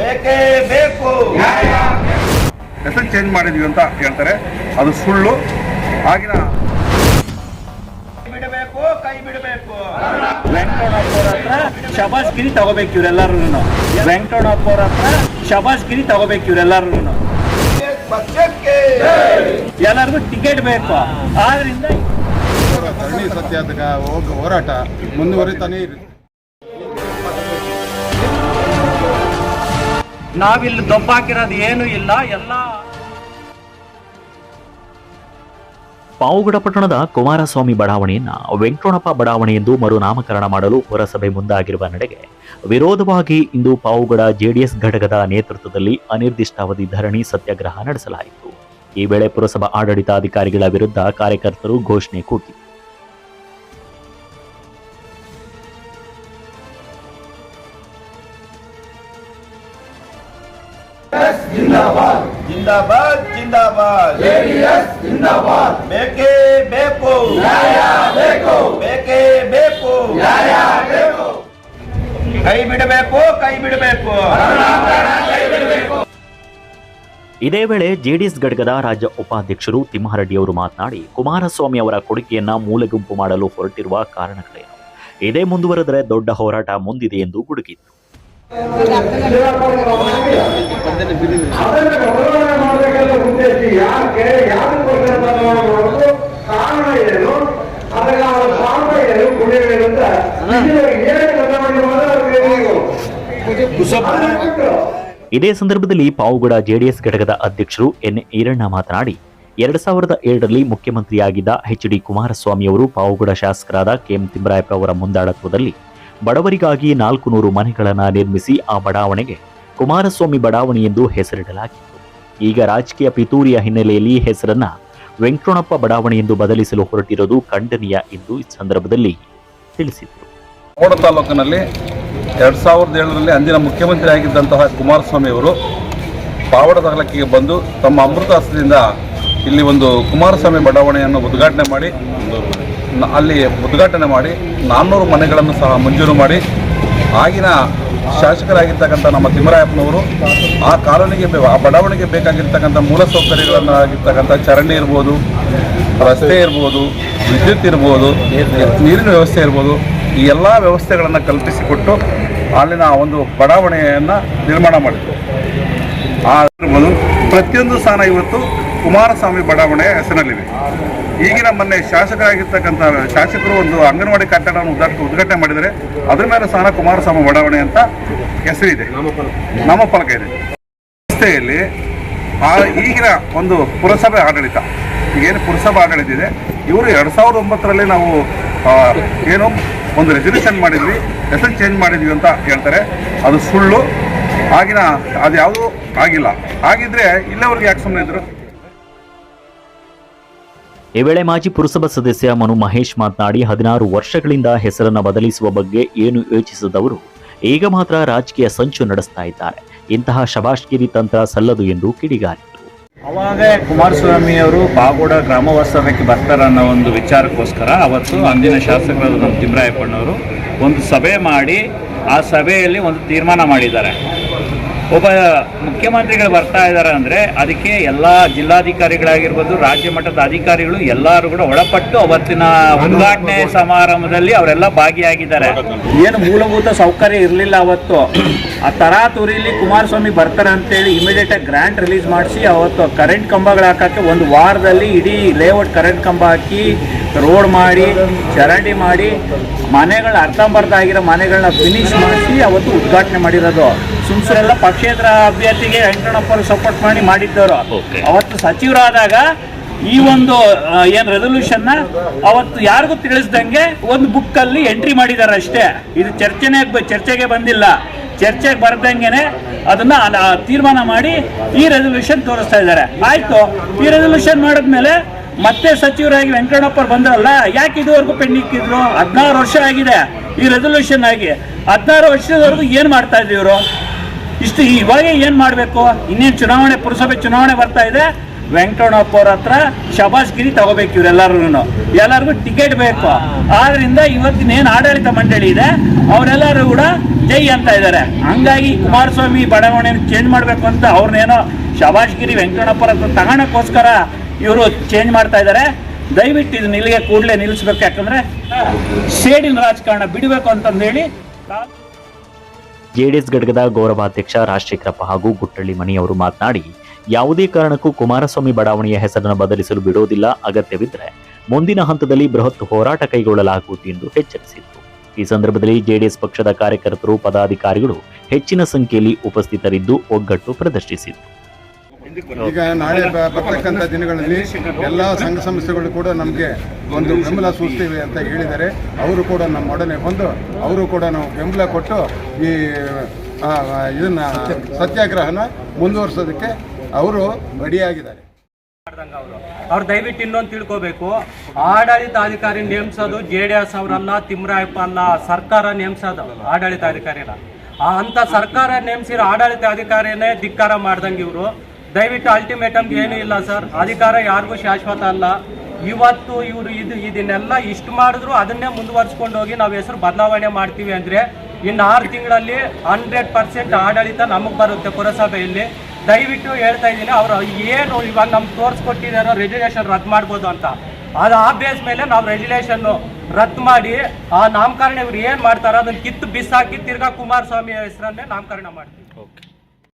ಬೇಕೇ ಬೇಕು ಹೆಸರು ಚೇಂಜ್ ಮಾಡಿದ್ವಿ ಅಂತ ಹೇಳ್ತಾರೆ. ಅದು ಸುಳ್ಳು. ಆಗಿನ ಬಿಡಬೇಕು ಕೈ ಬಿಡಬೇಕು ವೆಂಕಟಣ್ಣಪ್ಪ ಅವ್ರ ಶಬಾಸ್ ಶಬಾಸ್ಗಿರಿ ತಗೋಬೇಕು ಇವರೆಲ್ಲರೂ ವೆಂಕಟಣ್ಣಪ್ಪ ಅವ್ರ ಹತ್ರ ಶಬಾಸ್ಗಿರಿ ತಗೋಬೇಕು ಇವರೆಲ್ಲರೂ ಪಕ್ಷಕ್ಕೆ ಎಲ್ಲರಿಗೂ ಟಿಕೆಟ್ ಬೇಕು. ಆದ್ರಿಂದ ಧರಣಿ ಸತ್ಯಾಗ್ರಹ ಹೋಗ ಹೋರಾಟ. ಮುಂದುವರಿತಾನೆ ಇರುತ್ತೆ. ನಾವಿಲ್ಲಿ ದೊಬ್ಬಾಕಿರೋದು ಏನು ಇಲ್ಲ, ಎಲ್ಲ ಪಾವುಗಡ ಪಟ್ಟಣದ ಕುಮಾರಸ್ವಾಮಿ ಬಡಾವಣೆಯನ್ನ ವೆಂಕಟಣಪ್ಪ ಬಡಾವಣೆ ಎಂದು ಮರುನಾಮಕರಣ ಮಾಡಲು ಪುರಸಭೆ ಮುಂದಾಗಿರುವ ನಡೆಗೆ ವಿರೋಧವಾಗಿ ಇಂದು ಪಾವುಗಡ ಜೆಡಿಎಸ್ ಘಟಕದ ನೇತೃತ್ವದಲ್ಲಿ ಅನಿರ್ದಿಷ್ಟಾವಧಿ ಧರಣಿ ಸತ್ಯಾಗ್ರಹ ನಡೆಸಲಾಯಿತು. ಈ ವೇಳೆ ಪುರಸಭಾ ಆಡಳಿತಾಧಿಕಾರಿಗಳ ವಿರುದ್ಧ ಕಾರ್ಯಕರ್ತರು ಘೋಷಣೆ ಕೂಗಿದರು ಜಿಂದಾಬಾದ್. ಜಿಂದಾಬಾದ್ ಜಿಂದಾಬಾದ್. ಬೇಕೇ. ಬೇಕು. ಬೇಕು. ಬೇಕೇ ಬೇಕು. ಕೈ ಬಿಡಬೇಕು ಕೈ ಬಿಡಬೇಕು. ಇದೇ ವೇಳೆ ಜೆಡಿಎಸ್ ಘಟಕದ ರಾಜ್ಯ ಉಪಾಧ್ಯಕ್ಷರು ತಿಮ್ಮಾರೆಡ್ಡಿ ಅವರು ಮಾತನಾಡಿ ಕುಮಾರಸ್ವಾಮಿ ಅವರ ಕೊಡುಗೆಯನ್ನ ಮೂಲೆಗುಂಪು ಮಾಡಲು ಹೊರಟಿರುವ ಕಾರಣಗಳೇನು? ಇದೇ ಮುಂದುವರೆದರೆ ದೊಡ್ಡ ಹೋರಾಟ ಮುಂದಿದೆ ಎಂದು ಗುಡುಗಿದ್ರು. ಅದನ್ನು ಬದಲಾವಣೆ ಮಾಡಬೇಕಂತ ಉದ್ದೇಶ ಯಾಕೆ ಯಾರಿಗೋಸ್ಕರ ಬದಲಾವಣೆ ಮಾಡೋದು ಕಾರಣ ಏನು ಅದಕ್ಕೆ ಅವರ ಸ್ವಾರ್ಥ ಏನು ಗುಣವೇನು ಅಂತ ಇದುವರೆಗೆ ಏನು ಬದಲಾವಣೆ ಮಾಡೋದು ಇದೇ ಸಂದರ್ಭದಲ್ಲಿ ಪಾವುಗಡ ಜೆಡಿಎಸ್ ಘಟಕದ ಅಧ್ಯಕ್ಷರು ಎನ್ ಈರಣ್ಣ ಮಾತನಾಡಿ, ಎರಡ್ ಸಾವಿರದ ಏಳರಲ್ಲಿ ಮುಖ್ಯಮಂತ್ರಿಯಾಗಿದ್ದ ಎಚ್ ಡಿ ಕುಮಾರಸ್ವಾಮಿ ಅವರು ಪಾವುಗಡ ಶಾಸಕರಾದ ಕೆಎಂ ತಿಮ್ಮರಾಯಪ್ಪ ಅವರ ಮುಂದಾಳತ್ವದಲ್ಲಿ ಬಡವರಿಗಾಗಿ ನಾಲ್ಕು ನೂರು ಮನೆಗಳನ್ನು ನಿರ್ಮಿಸಿ ಆ ಬಡಾವಣೆಗೆ ಕುಮಾರಸ್ವಾಮಿ ಬಡಾವಣೆ ಎಂದು ಹೆಸರಿಡಲಾಗಿತ್ತು. ಈಗ ರಾಜಕೀಯ ಪಿತೂರಿಯ ಹಿನ್ನೆಲೆಯಲ್ಲಿ ಹೆಸರನ್ನ ವೆಂಕಟಣಪ್ಪ ಬಡಾವಣೆ ಎಂದು ಬದಲಿಸಲು ಹೊರಟಿರುವುದು ಖಂಡನೀಯ ಎಂದು ಈ ಸಂದರ್ಭದಲ್ಲಿ ತಿಳಿಸಿದರು. ಕೋಡ ತಾಲೂಕಿನಲ್ಲಿ ಎರಡು ಸಾವಿರದ ಏಳರಲ್ಲಿ ಅಂದಿನ ಮುಖ್ಯಮಂತ್ರಿ ಆಗಿದ್ದಂತಹ ಕುಮಾರಸ್ವಾಮಿ ಅವರು ಪಾವಡ ತಾಲೂಕಿಗೆ ಬಂದು ತಮ್ಮ ಅಮೃತ ಹಸ್ತದಿಂದ ಇಲ್ಲಿ ಒಂದು ಕುಮಾರಸ್ವಾಮಿ ಬಡಾವಣೆಯನ್ನು ಉದ್ಘಾಟನೆ ಮಾಡಿ ಅಲ್ಲಿ ಉದ್ಘಾಟನೆ ಮಾಡಿ ನಾನ್ನೂರು ಮನೆಗಳನ್ನು ಸಹ ಮಂಜೂರು ಮಾಡಿ ಆಗಿನ ಶಾಸಕರಾಗಿರ್ತಕ್ಕಂಥ ನಮ್ಮ ತಿಮ್ಮರಾಯಪ್ಪನವರು ಆ ಕಾಲೋನಿಗೆ ಆ ಬಡಾವಣೆಗೆ ಬೇಕಾಗಿರ್ತಕ್ಕಂಥ ಮೂಲ ಸೌಕರ್ಯಗಳನ್ನಾಗಿರ್ತಕ್ಕಂಥ ಚರಂಡಿ ಇರ್ಬೋದು, ರಸ್ತೆ ಇರ್ಬೋದು, ವಿದ್ಯುತ್ ಇರ್ಬೋದು, ನೀರಿನ ವ್ಯವಸ್ಥೆ ಇರ್ಬೋದು, ಈ ಎಲ್ಲ ವ್ಯವಸ್ಥೆಗಳನ್ನು ಕಲ್ಪಿಸಿಕೊಟ್ಟು ಅಲ್ಲಿನ ಒಂದು ಬಡಾವಣೆಯನ್ನು ನಿರ್ಮಾಣ ಮಾಡಿದ್ರು. ಆ ಇರ್ಬೋದು. ಪ್ರತಿಯೊಂದು ಸ್ಥಾನ ಇವತ್ತು ಕುಮಾರಸ್ವಾಮಿ ಬಡಾವಣೆ ಹೆಸರಿನಲ್ಲಿವೆ ಈಗಿನ ಮೊನ್ನೆ ಶಾಸಕರಾಗಿರ್ತಕ್ಕಂಥ ಶಾಸಕರು ಒಂದು ಅಂಗನವಾಡಿ ಕಟ್ಟಡವನ್ನು ಉದ್ಘಾಟ, ಉದ್ಘಾಟನೆ ಮಾಡಿದರೆ ಅದರ ಮೇಲೆ ಸಹ ಕುಮಾರಸ್ವಾಮಿ ಬಡಾವಣೆ ಅಂತ ಹೆಸರಿದೆ. ನಾಮಫಲಕ ಇದೆ. ರಸ್ತೆಯಲ್ಲಿ ಆ ಈಗಿನ ಒಂದು ಪುರಸಭೆ ಆಡಳಿತ, ಈಗೇನು ಪುರಸಭೆ ಆಡಳಿತ ಇದೆ. ಇವರು ಎರಡು ಸಾವಿರದ ಒಂಬತ್ತರಲ್ಲಿ ನಾವು ಏನು ಒಂದು ರೆಸಲ್ಯೂಷನ್ ಮಾಡಿದ್ವಿ ಹೆಸರು ಚೇಂಜ್ ಮಾಡಿದ್ವಿ ಅಂತ ಹೇಳ್ತಾರೆ. ಅದು ಸುಳ್ಳು. ಆಗಿನ, ಅದು ಯಾವುದೂ ಆಗಿಲ್ಲ. ಆಗಿದ್ರೆ ಇಲ್ಲವರೆಗೆ ಯಾಕೆ ಸುಮ್ಮನೆ ಇದ್ರು? ಈ ವೇಳೆ ಮಾಜಿ ಪುರಸಭಾ ಸದಸ್ಯ ಮನು ಮಹೇಶ್ ಮಾತನಾಡಿ, ಹದಿನಾರು ವರ್ಷಗಳಿಂದ ಹೆಸರನ್ನು ಬದಲಿಸುವ ಬಗ್ಗೆ ಏನು ಯೋಚಿಸದವರು, ಈಗ ಮಾತ್ರ ರಾಜಕೀಯ ಸಂಚು ನಡೆಸ್ತಾ ಇದ್ದಾರೆ. ಇಂತಹ ಶಬಾಷ್ಗಿರಿ ತಂತ್ರ ಸಲ್ಲದು ಎಂದು ಕಿಡಿಗಾರಿದರು. ಅವಾಗ ಕುಮಾರಸ್ವಾಮಿ ಅವರು ಪಾಗೋಡ ವಾಸ್ತವ್ಯಕ್ಕೆ ಬರ್ತಾರೆ ಅನ್ನೋ ಒಂದು ವಿಚಾರಕ್ಕೋಸ್ಕರ ಅವತ್ತು ಅಂದಿನ ಶಾಸಕರಾದ ನಮ್ಮ ತಿಮ್ಮರಾಯಪ್ಪನವರು ಒಂದು ಸಭೆ ಮಾಡಿ, ಆ ಸಭೆಯಲ್ಲಿ ಒಂದು ತೀರ್ಮಾನ ಮಾಡಿದ್ದಾರೆ. ಒಬ್ಬ ಮುಖ್ಯಮಂತ್ರಿಗಳು ಬರ್ತಾ ಇದ್ದಾರೆ ಅಂದರೆ ಅದಕ್ಕೆ ಎಲ್ಲ ಜಿಲ್ಲಾಧಿಕಾರಿಗಳಾಗಿರ್ಬೋದು, ರಾಜ್ಯ ಮಟ್ಟದ ಅಧಿಕಾರಿಗಳು ಎಲ್ಲರೂ ಕೂಡ ಒಳಪಟ್ಟು ಅವತ್ತಿನ ಉದ್ಘಾಟನೆ ಸಮಾರಂಭದಲ್ಲಿ ಅವರೆಲ್ಲ ಭಾಗಿಯಾಗಿದ್ದಾರೆ. ಏನು ಮೂಲಭೂತ ಸೌಕರ್ಯ ಇರಲಿಲ್ಲ ಅವತ್ತು. ಆ ತರಾತುರಿಲಿ ಕುಮಾರಸ್ವಾಮಿ ಬರ್ತಾರೆ ಅಂತೇಳಿ ಇಮಿಡಿಯೇಟ್ ಆಗಿ ಗ್ರ್ಯಾಂಟ್ ರಿಲೀಸ್ ಮಾಡಿಸಿ ಅವತ್ತು ಕರೆಂಟ್ ಕಂಬಗಳು ಹಾಕೋಕ್ಕೆ ಒಂದು ವಾರದಲ್ಲಿ ಇಡೀ ಲೇಔಟ್ ಕರೆಂಟ್ ಕಂಬ ಹಾಕಿ ರೋಡ್ ಮಾಡಿ, ಚರಂಡಿ ಮಾಡಿ, ಮನೆಗಳ ಅರ್ಧಂಬರ್ಧ ಆಗಿರೋ ಮನೆಗಳನ್ನ ಫಿನಿಶ್ ಮಾಡಿಸಿ ಅವತ್ತು ಉದ್ಘಾಟನೆ ಮಾಡಿರೋದು. ಸುಮ್ ಸುಮ್ನೆಲ್ಲ ಪಕ್ಷೇತರ ಅಭ್ಯರ್ಥಿಗೆ ವೆಂಕಟಣ್ಣಪ್ಪರು ಸಪೋರ್ಟ್ ಮಾಡಿ ಮಾಡಿದ್ದವರು. ಅವತ್ತು ಸಚಿವರಾದಾಗ ಈ ಒಂದು ಏನ್ ರೆಸೊಲ್ಯೂಷನ್ ಅವತ್ತು ಯಾರಿಗೂ ತಿಳಿಸ್ದಂಗೆ ಒಂದು ಬುಕ್ ಅಲ್ಲಿ ಎಂಟ್ರಿ ಮಾಡಿದ್ದಾರೆ ಅಷ್ಟೇ. ಇದು ಚರ್ಚೆನೆ ಚರ್ಚೆಗೆ ಬಂದಿಲ್ಲ. ಚರ್ಚೆಗೆ ಬರ್ದಂಗೆನೆ ಅದನ್ನ ತೀರ್ಮಾನ ಮಾಡಿ ಈ ರೆಸೊಲ್ಯೂಷನ್ ತೋರಿಸ್ತಾ ಇದ್ದಾರೆ. ಆಯ್ತು. ಈ ರೆಸೊಲ್ಯೂಷನ್ ಮಾಡಿದ್ಮೇಲೆ ಮತ್ತೆ ಸಚಿವರಾಗಿ ವೆಂಕಟಣ್ಣಪ್ಪ ಬಂದ್ರಲ್ಲ ಯಾಕೆ ಇದುವರೆಗೂ ಪೆಂಡಿಂಗ್ ಇದ್ರು ಹದಿನಾರು ವರ್ಷ ಆಗಿದೆ ಈ ರೆಸೊಲ್ಯೂಷನ್ ಆಗಿ. ಹದಿನಾರು ವರ್ಷದವರೆಗೂ ಏನ್ ಮಾಡ್ತಾ ಇದ್ದೀವ್ರು ಇವರು? ಇಷ್ಟು ಇವಾಗ ಏನು ಮಾಡಬೇಕು? ಇನ್ನೇನು ಚುನಾವಣೆ ಪುರಸಭೆ ಚುನಾವಣೆ ಬರ್ತಾ ಇದೆ. ವೆಂಕಟಣ್ಣಪ್ಪ ಅವ್ರ ಹತ್ರ ಶಬಾಷ್ಗಿರಿ ತಗೋಬೇಕು ಇವರೆಲ್ಲರೂ ಎಲ್ಲರಿಗೂ ಟಿಕೆಟ್ ಬೇಕು. ಆದ್ರಿಂದ ಇವತ್ತಿನ ಏನು ಆಡಳಿತ ಮಂಡಳಿ ಇದೆ ಅವರೆಲ್ಲರೂ ಕೂಡ ಜೈ ಅಂತ ಇದ್ದಾರೆ. ಹಂಗಾಗಿ ಕುಮಾರಸ್ವಾಮಿ ಬಡಾವಣೆಯನ್ನು ಚೇಂಜ್ ಮಾಡಬೇಕು ಅಂತ ಅವ್ರನ್ನೇನೋ ಶಬಾಷ್ಗಿರಿ ವೆಂಕಟಣ್ಣಪ್ಪರ ಹತ್ರ ತಗೋಣಕ್ಕೋಸ್ಕರ ಇವರು ಚೇಂಜ್ ಮಾಡ್ತಾ ಇದ್ದಾರೆ. ದಯವಿಟ್ಟು ಇದು ನಿಲ್ಲಿಗೆ ಕೂಡಲೇ ನಿಲ್ಲಿಸ್ಬೇಕು. ಯಾಕಂದ್ರೆ ಸೇಡಿನ ರಾಜಕಾರಣ ಬಿಡಬೇಕು ಅಂತಂದೇಳಿ. ಜೆಡಿಎಸ್ ಘಟಕದ ಗೌರವಾಧ್ಯಕ್ಷ ರಾಜಶೇಖರಪ್ಪ ಹಾಗೂ ಗುಟ್ಟಳ್ಳಿ ಮನಿಯವರು ಮಾತನಾಡಿ, ಯಾವುದೇ ಕಾರಣಕ್ಕೂ ಕುಮಾರಸ್ವಾಮಿ ಬಡಾವಣೆಯ ಹೆಸರನ್ನು ಬದಲಿಸಲು ಬಿಡೋದಿಲ್ಲ ಅಗತ್ಯವಿದ್ದರೆ ಮುಂದಿನ ಹಂತದಲ್ಲಿ ಬೃಹತ್ ಹೋರಾಟ ಕೈಗೊಳ್ಳಲಾಗುವುದು ಎಂದು ಎಚ್ಚರಿಸಿತ್ತು ಈ ಸಂದರ್ಭದಲ್ಲಿ ಜೆಡಿಎಸ್ ಪಕ್ಷದ ಕಾರ್ಯಕರ್ತರು, ಪದಾಧಿಕಾರಿಗಳು ಹೆಚ್ಚಿನ ಸಂಖ್ಯೆಯಲ್ಲಿ ಉಪಸ್ಥಿತರಿದ್ದು ಒಗ್ಗಟ್ಟು ಪ್ರದರ್ಶಿಸಿದರು. ಈಗ ನಾಳೆ ಬ- ಬರ್ತಕ್ಕಂಥ ದಿನಗಳಲ್ಲಿ ಎಲ್ಲ ಸಂಘ ಸಂಸ್ಥೆಗಳು ಕೂಡ ನಮಗೆ ಒಂದು ಬೆಂಬಲ ಸೂಚಿಸ್ತೇವೆ ಅಂತ ಹೇಳಿದ್ದಾರೆ. ಅವರು ಕೂಡ ನಮ್ಮೊಡನೆ ಬಂದು ಅವರು ಕೂಡ ನಾವು ಬೆಂಬಲ ಕೊಟ್ಟು ಈ ಇದನ್ನ ಸತ್ಯಾಗ್ರಹನ ಮುಂದುವರಿಸೋದಕ್ಕೆ ಅವರು ರೆಡಿಯಾಗಿದ್ದಾರೆ. ಅವ್ರು. ದಯವಿಟ್ಟು ಇನ್ನೊಂದು ತಿಳ್ಕೋಬೇಕು. ಆಡಳಿತಾಧಿಕಾರಿ ನೇಮಿಸೋದು ಜೆ ಡಿ ಎಸ್ ಅವರಲ್ಲ ತಿಮ್ರಾಯಪ್ಪ ಅಲ್ಲ ಸರ್ಕಾರ ನೇಮಿಸೋದು ಆಡಳಿತಾಧಿಕಾರಿನ. ಆ ಅಂತ ಸರ್ಕಾರ ನೇಮಿಸಿರೋ ಆಡಳಿತಾಧಿಕಾರಿನೇ ಧಿಕ್ಕಾರ ಮಾಡ್ದಂಗೆ ಇವರು. ದಯವಿಟ್ಟು ಅಲ್ಟಿಮೇಟಮ್ ಏನೂ ಇಲ್ಲ ಸರ್ ಅಧಿಕಾರ ಯಾರಿಗೂ ಶಾಶ್ವತ ಅಲ್ಲ. ಇವತ್ತು ಇವರು ಇದು ಇದನ್ನೆಲ್ಲ ಇಷ್ಟು ಮಾಡಿದ್ರು ಅದನ್ನೇ ಮುಂದುವರ್ಸ್ಕೊಂಡು ಹೋಗಿ ನಾವು ಹೆಸರು ಬದಲಾವಣೆ ಮಾಡ್ತೀವಿ ಅಂದರೆ ಇನ್ನು ಆರು ತಿಂಗಳಲ್ಲಿ ಹಂಡ್ರೆಡ್ ಪರ್ಸೆಂಟ್ ಆಡಳಿತ ನಮಗೆ ಬರುತ್ತೆ ಪುರಸಭೆಯಲ್ಲಿ. ದಯವಿಟ್ಟು ಹೇಳ್ತಾ ಇದ್ದೀನಿ, ಅವರು ಏನು ಇವಾಗ ನಮ್ಗೆ ತೋರಿಸ್ಕೊಟ್ಟಿದ್ದಾರೋ ರೆಜುಲೇಷನ್ ರದ್ದು ಮಾಡ್ಬೋದು ಅಂತ. ಅದು ಆ ಬೇಸ್ ಮೇಲೆ ನಾವು ರೆಜುಲೇಷನ್ನು ರದ್ದು ಮಾಡಿ, ಆ ನಾಮಕರಣ ಇವ್ರು ಏನು ಮಾಡ್ತಾರೋ ಅದನ್ನು ಕಿತ್ತು ಬಿಸಾಕಿ ತಿರ್ಗಾ ಕುಮಾರಸ್ವಾಮಿ ಹೆಸರನ್ನೇ ನಾಮಕರಣ ಮಾಡ್ತೀವಿ.